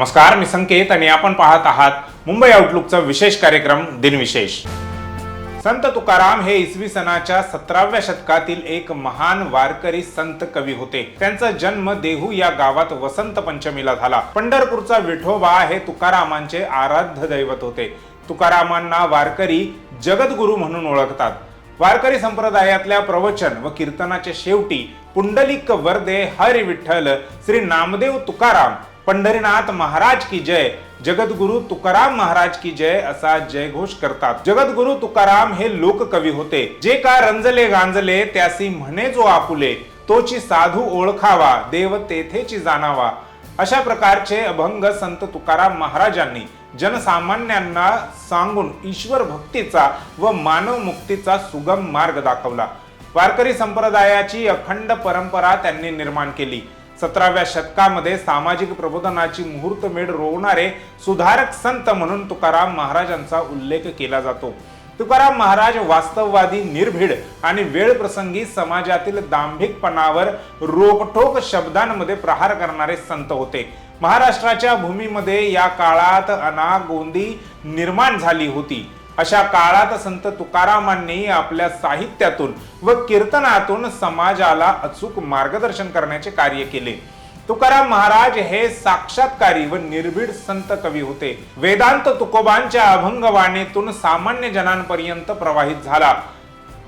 नमस्कार मी संकेत आणि आपण पाहत आहात मुंबई आउटलुकचा विशेष कार्यक्रम दिनविशेष. संत तुकाराम हे इसवी सनाच्या सतराव्या शतकातील एक महान वारकरी संत कवी होते. त्यांचा जन्म देहू या गावात वसंत पंचमीला झाला. पंढरपूरचा विठोबा हे तुकारामांचे आराध्य दैवत होते. तुकारामांना वारकरी जगद्गुरु म्हणून ओळखतात. वारकरी संप्रदायातल्या प्रवचन व कीर्तनाच्या शेवटी पुंडलिक वर्दे हरी विठ्ठल श्री नामदेव तुकाराम पंढरीनाथ महाराज की जय. जगद्गुरु तुकाराम महाराज की जय असा जयघोष करतात. जगद्गुरु तुकाराम हे लोककवी होते. जे का रंजले गांजले त्यासी म्हणे जो आपुले. तोची साधू ओळखावा देव तेथेची जाणावा. अशा प्रकारचे अभंग संत तुकाराम महाराजांनी जनसामान्यांना सांगून ईश्वर भक्तीचा व मानव मुक्तीचा सुगम मार्ग दाखवला. वारकरी संप्रदायाची अखंड परंपरा त्यांनी निर्माण केली. सतराव्या शतकामध्ये सामाजिक प्रबोधनाची मुहूर्तमेढ रोवणारे सुधारक संत म्हणून तुकाराम महाराजांचा उल्लेख केला जातो. तुकाराम महाराज वास्तववादी निर्भीड आणि वेळ प्रसंगी समाजातील दांभिकपणावर रोकठोक शब्दांमध्ये प्रहार करणारे संत होते. महाराष्ट्राच्या भूमीमध्ये या काळात अनागोंदी निर्माण झाली होती. अशा काळात संत तुकारामांनी आपल्या साहित्यातून व कीर्तनातून समाजाला अचूक मार्गदर्शन करण्याचे कार्य केले. तुकाराम महाराज हे साक्षात्कारी व निर्भीड संत कवी होते. वेदांत तुकोबांच्या अभंगवाणीतून सामान्य जनांपर्यंत प्रवाहित झाला.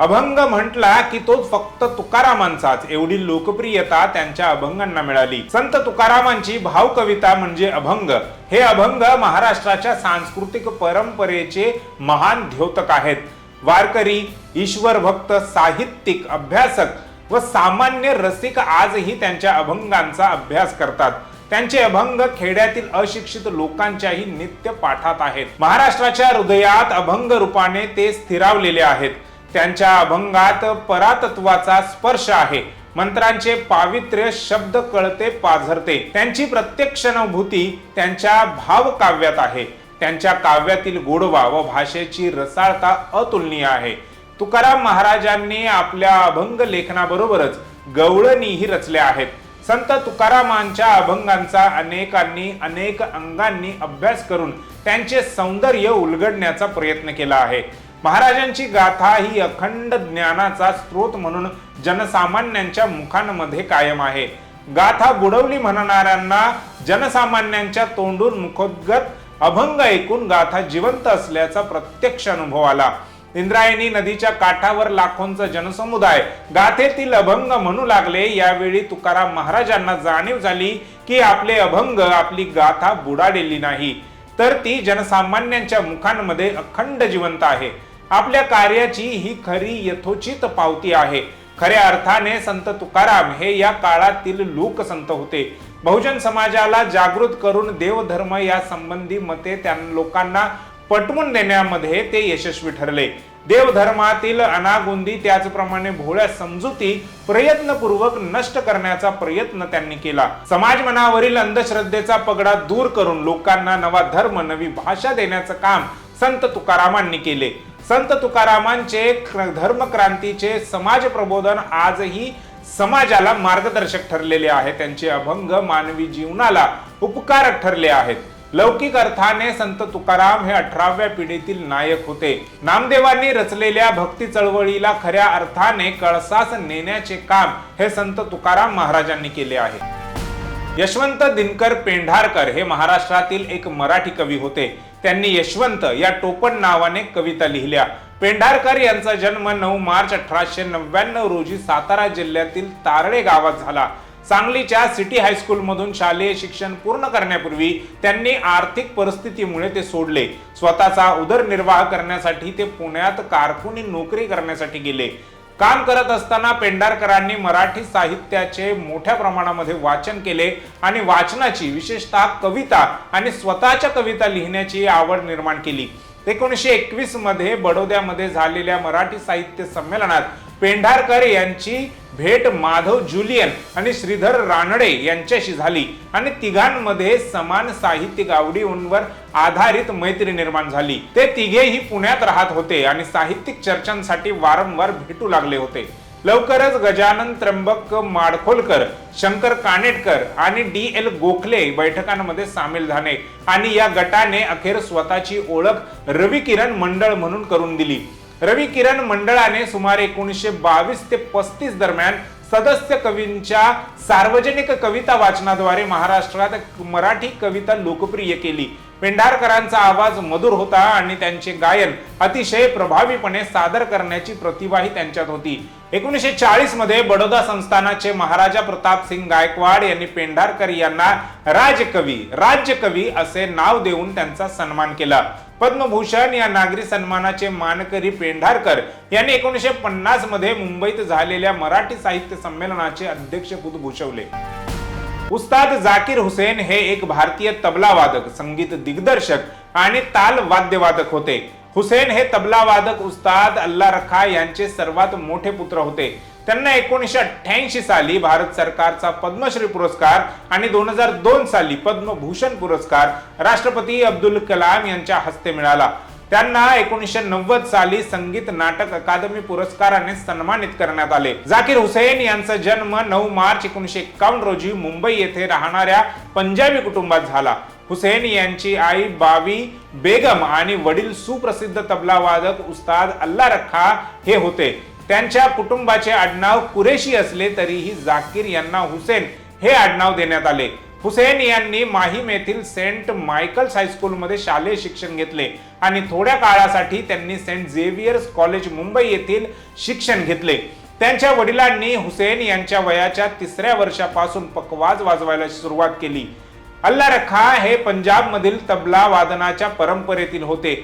अभंग म्हटला की तो फक्त तुकारामांचाच. एवढी लोकप्रियता त्यांच्या अभंगांना मिळाली. संत तुकारामांची भाव कविता म्हणजे अभंग. हे अभंग महाराष्ट्राच्या सांस्कृतिक परंपरेचे महान द्योतक आहेत. वारकरी ईश्वर भक्त साहित्यिक अभ्यासक व सामान्य रसिक आजही त्यांच्या अभंगांचा अभ्यास करतात. त्यांचे अभंग खेड्यातील अशिक्षित लोकांच्याही नित्य पाठात आहेत. महाराष्ट्राच्या हृदयात अभंग रूपाने ते स्थिरावलेले आहेत. त्यांच्या अभंगात परातत्वाचा स्पर्श आहे. मंत्रांचे पावित्र्य शब्द कळते पाझरते. त्यांची प्रत्यक्षनुभूती त्यांच्या भावकाव्यात आहे. त्यांच्या काव्यातील गोडवा व भाषेची रसाळता अतुलनीय आहे. तुकाराम महाराजांनी आपल्या अभंग लेखनाबरोबरच गवळणीही रचल्या आहेत. संत तुकारामांच्या अभंगांचा अनेकांनी अनेक अंगांनी अभ्यास करून त्यांचे सौंदर्य उलगडण्याचा प्रयत्न केला आहे. महाराजांची गाथा ही अखंड ज्ञानाचा स्रोत म्हणून जनसामान्यांच्या मुखांमध्ये कायम आहे. गाथा बुडवली म्हणणाऱ्यांना जनसामान्यांच्या तोंडून मुखोद्गत अभंग ऐकून गाथा जिवंत असल्याचा प्रत्यक्ष अनुभव आला. इंद्रायणी नदीच्या काठावर लाखोंचा जनसमुदाय गाथेतील अभंग म्हणू लागले. यावेळी तुकाराम महाराजांना जाणीव झाली की आपले अभंग आपली गाथा बुडालेली नाही. तर ती जनसामान्यांच्या मुखांमध्ये अखंड जिवंत आहे. आपल्या कार्याची ही खरी यथोचित पावती आहे. खऱ्या अर्थाने संत तुकाराम हे या काळातील लोकसंत होते. बहुजन समाजाला जागृत करून देवधर्म या संबंधी मते त्या लोकांना पटवून देण्यामध्ये ते यशस्वी ठरले. देवधर्मातील अनागोंदी त्याचप्रमाणे भोळ्या समजुती प्रयत्नपूर्वक नष्ट करण्याचा प्रयत्न त्यांनी केला. समाज मनावरील अंधश्रद्धेचा पगडा दूर करून लोकांना नवा धर्म नवी भाषा देण्याचं काम संत तुकारामांनी केले. संत तुकारामांचे धर्मक्रांतीचे समाज प्रबोधन आजही समाजाला मार्गदर्शक ठरलेले आहे. त्यांचे अभंग मानवी जीवनाला उपकारक ठरले आहेत. लौकिक अर्थाने संत तुकाराम हे अठराव्या पिढीतील नायक होते. नामदेवांनी रचलेल्या भक्ती चळवळीला खऱ्या अर्थाने कळसास नेण्याचे काम हे संत तुकाराम महाराजांनी केले आहे. यशवंत दिनकर पेंढारकर हे महाराष्ट्रातील एक मराठी कवी होते. त्यांनी यशवंत या टोपण नावाने कविता लिहिल्या. पेंढारकर यांचा जन्म नऊ मार्च अठराशे नव्याण्णव रोजी सातारा जिल्ह्यातील तारळे गावात झाला. सांगलीच्या सिटी हायस्कूल मधून शालेय शिक्षण पूर्ण करण्यापूर्वी त्यांनी आर्थिक परिस्थितीमुळे ते सोडले. स्वतःचा उदरनिर्वाह करण्यासाठी ते पुण्यात कारकुनी नोकरी करण्यासाठी गेले. काम करत असताना पेंढारकरांनी मराठी साहित्याचे मोठ्या प्रमाणामध्ये वाचन केले आणि वाचनाची विशेषतः कविता आणि स्वतःच्या कविता लिहिण्याची आवड निर्माण केली. एकोणीसशे एकवीसमध्ये बडोद्यामध्ये झालेल्या मराठी साहित्य संमेलनात पेंढारकर यांची भेट माधव जुलियन आणि श्रीधर रानडे यांच्याशी झाली आणि तिघांमध्ये समान साहित्यिक आवडींवर आधारित मैत्री निर्माण झाली. ते तिघेही पुण्यात राहत होते आणि साहित्यिक चर्चांसाठी वारंवार भेटू लागले होते. लवकरच गजानन त्र्यंबक माडखोलकर शंकर कानेटकर आणि डी एल गोखले बैठकांमध्ये सामील झाले आणि या गटाने अखेर स्वतःची ओळख रवी किरण मंडळ म्हणून करून दिली. रवी किरण मंडळाने सुमारे एकोणीसशे बावीस ते पस्तीस दरम्यान सदस्य कवींच्या सार्वजनिक कविता वाचनाद्वारे महाराष्ट्रात मराठी कविता लोकप्रिय केली. पेंढारकरांचा आवाज मधुर होता आणि त्यांचे गायन अतिशय प्रभावीपणे सादर करण्याची प्रतिभाही त्यांच्यात होती. एकोणीसशे चाळीसमध्ये बडोदा संस्थानाचे महाराजा प्रताप सिंग गायकवाड यांनी पेंढारकर यांना राजकवी राज्यकवी असे नाव देऊन त्यांचा सन्मान केला. पद्मभूषण या नागरी सन्मानाचे मानकरी पेंढारकर यांनी एकोणीसशे पन्नासमध्ये मुंबईत झालेल्या मराठी साहित्य संमेलनाचे अध्यक्षपद भूषवले. उस्ताद जाकीर हुसेन हे एक भारतीय तबला वादक संगीत दिग्दर्शक आणि ताल वाद्यवादक होते. हुसेन हे तबला वादक उस्ताद अल्ला रखा यांचे सर्वात मोठे पुत्र होते. त्यांना एकोणीसशे अठ्ठ्याऐंशी साली भारत सरकारचा पद्मश्री पुरस्कार आणि दोन हजार दोन साली पद्मभूषण पुरस्कार राष्ट्रपती अब्दुल कलाम यांच्या हस्ते मिळाला. त्यांना एकोणीसशे नव्वद साली संगीत नाटक अकादमी पुरस्काराने सन्मानित करण्यात आले. जाकीर हुसेन यांचा जन्म नऊ मार्च एकोणीसशे एकावन्न रोजी मुंबई येथे राहणाऱ्या पंजाबी कुटुंबात झाला. हुसेन यांची आई बावी बेगम आणि वडील सुप्रसिद्ध तबला वादक उस्ताद अल्ला रखा हे होते. त्यांच्या कुटुंबाचे आडनाव कुरेशी असले तरीही जाकीर यांना हुसेन हे आडनाव देण्यात आले. हुसेन यांनी माहीम येथील सेंट मायकल्स हायस्कूलमध्ये शालेय शिक्षण घेतले आणि थोड्या काळासाठी त्यांनी सेंट झेवियर्स कॉलेज मुंबई येथील शिक्षण घेतले. त्यांच्या वडिलांनी हुसेन यांच्या वयाच्या तिसऱ्या वर्षापासून पकवाज वाजवायला सुरुवात केली. अल्ला रखा हे पंजाबमधील तबला वादनाच्या परंपरेतील होते.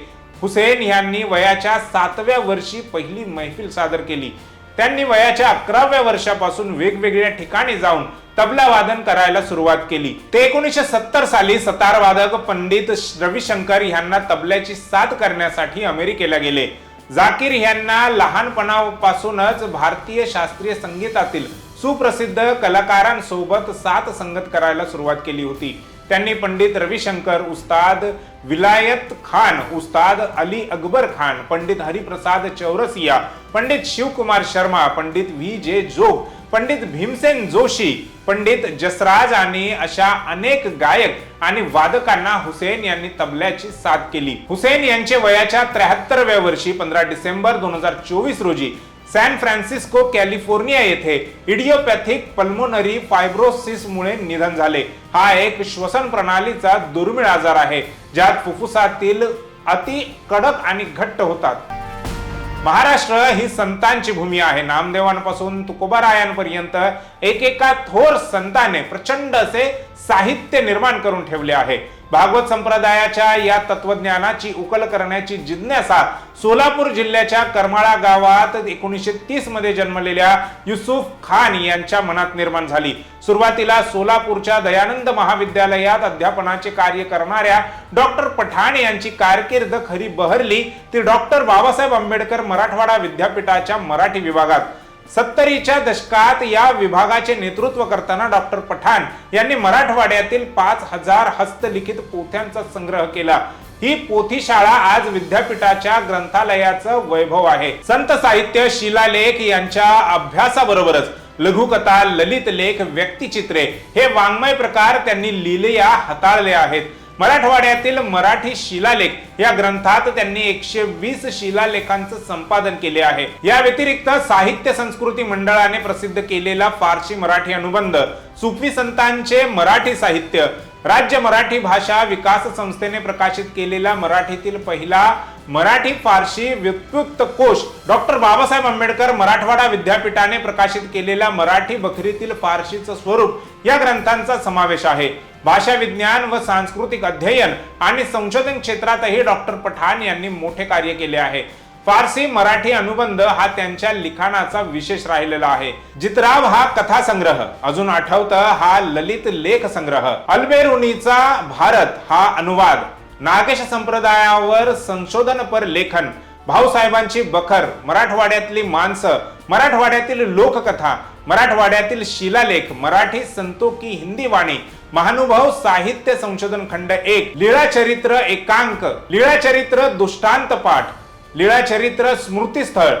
हुसेन यांनी वयाच्या सातव्या वर्षी पहिली मैफिल सादर केली. त्यांनी वयाच्या अकराव्या वर्षापासून वेगवेगळ्या ठिकाणी जाऊन तबला वादन करायला सुरुवात केली. ते एकोणीसशे सत्तर साली सतार वादक पंडित रविशंकर यांना तबल्याची साथ करण्यासाठी अमेरिकेला गेले. जाकीर यांना लहानपणापासूनच भारतीय शास्त्रीय संगीतातील सुप्रसिद्ध कलाकारांसोबत साथ संगत करायला सुरुवात केली होती. त्यांनी पंडित रविशंकर उस्ताद विलायत खान उस्ताद अली अकबर खान पंडित हरिप्रसाद चौरसिया पंडित शिवकुमार शर्मा पंडित व्ही जे जोग पंडित भीमसेन जोशी पंडित जसराज आणि अशा अनेक गायक आणि वादकांना हुसेन यांनी तबल्याची साथ केली. हुसेन यांचे वयाच्या त्र्याहत्तरव्या वर्षी पंधरा डिसेंबर दोन हजार चोवीस रोजी सॅन फ्रान्सिस्को कॅलिफोर्निया येथे इडिओपॅथिक पल्मोनरी फायब्रोसिसमुळे निधन झाले. हा एक श्वसन प्रणालीचा दुर्मिळ आजार आहे ज्यात फुफ्फुसातील अति कडक आणि घट्ट होतात. महाराष्ट्र ही संतांची भूमी आहे. नामदेवांपासून तुकोबारायांपर्यंत एकेका थोर संताने प्रचंड असे साहित्य निर्माण करून ठेवले आहे. भागवत संप्रदायाच्या या तत्वज्ञानाची उकल करण्याची जिज्ञासा सोलापूर जिल्ह्याच्या करमाळा गावात एकोणीसशे तीसमध्ये जन्मलेल्या युसुफ खान यांच्या मनात निर्माण झाली. सुरुवातीला सोलापूरच्या दयानंद महाविद्यालयात अध्यापनाचे कार्य करणाऱ्या डॉक्टर पठाण यांची कारकीर्द खरी बहरली. ती डॉक्टर बाबासाहेब आंबेडकर मराठवाडा विद्यापीठाच्या मराठी विभागात. सत्तरीच्या दशकात या विभागाचे नेतृत्व करताना डॉक्टर पठाण यांनी मराठवाड्यातील पाच हजार हस्तलिखित पोथ्यांचा संग्रह केला. ही पोथी शाळा आज विद्यापीठाच्या ग्रंथालयाचं वैभव आहे. संत साहित्य शिलालेख यांच्या अभ्यासाबरोबरच लघुकथा ललित लेख व्यक्तिचित्रे हे वाङ्मय प्रकार त्यांनी लिहिल्या हाताळले आहेत. मराठवाड्यातील मराठी शिलालेख या ग्रंथात त्यांनी एकशे वीस शिलालेखांचं संपादन केले आहे. या व्यतिरिक्त साहित्य संस्कृती मंडळाने प्रसिद्ध केलेला फारशी मराठी अनुबंध सुफी संतांचे मराठी साहित्य राज्य मराठी भाषा विकास संस्थेने प्रकाशित केलेला मराठीतील पहिला मराठी फारशी व्युत्युक्त कोश डॉक्टर बाबासाहेब आंबेडकर मराठवाडा विद्यापीठाने प्रकाशित केलेल्या मराठी बखरीतील फारशीचं स्वरूप या ग्रंथांचा समावेश आहे. भाषा विज्ञान व सांस्कृतिक अध्ययन आणि संशोधन क्षेत्रातही डॉक्टर पठाण यांनी मोठे कार्य केले आहे. फारसी मराठी अनुबंध हा त्यांच्या लिखाणाचा विशेष राहिलेला आहे. जितराव हा कथा संग्रह अजून आठवतं हा ललित लेख संग्रह अल्बेरुनीचा भारत हा अनुवाद. नागेश संप्रदायावर संशोधनपर लेखन. भाऊसाहेबांची बखर. मराठवाड्यातली माणसं. मराठवाड्यातील लोककथा. मराठवाड्यातील शिलालेख. मराठी संतोकी हिंदी वाणी. महानुभाव साहित्य संशोधन खंड एक. लीळा चरित्र एकांक. लीळा चरित्र दृष्टांत पाठ. लीळा चरित्र स्मृतीस्थळ.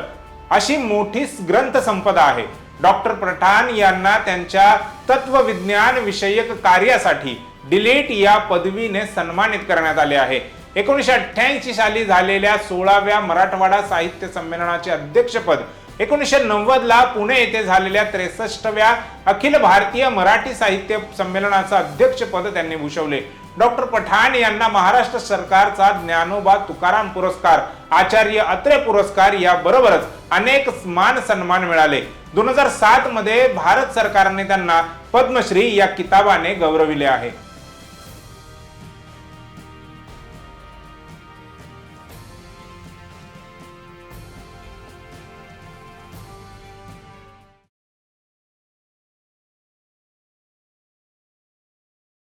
अशी मोठी ग्रंथ संपदा आहे. डॉक्टर पठाण यांना त्यांच्या तत्वविज्ञान विषयक कार्यासाठी डिलीट या पदवीने सन्मानित करण्यात आले आहे. एकोणीसशे अठ्ठ्याऐंशी साली झालेल्या सोळाव्या मराठवाडा साहित्य संमेलनाचे अध्यक्षपद एकोणीसशे नव्वदला पुणे येथे झालेल्या त्रेसष्टव्या अखिल भारतीय मराठी साहित्य संमेलनाचं अध्यक्षपद त्यांनी भूषवले. डॉक्टर पठाण यांना महाराष्ट्र सरकारचा ज्ञानोबा तुकाराम पुरस्कार आचार्य अत्रे पुरस्कार याबरोबरच अनेक मान सन्मान मिळाले. दोन हजार सात मध्ये भारत सरकारने त्यांना पद्मश्री या किताबाने गौरविले आहे.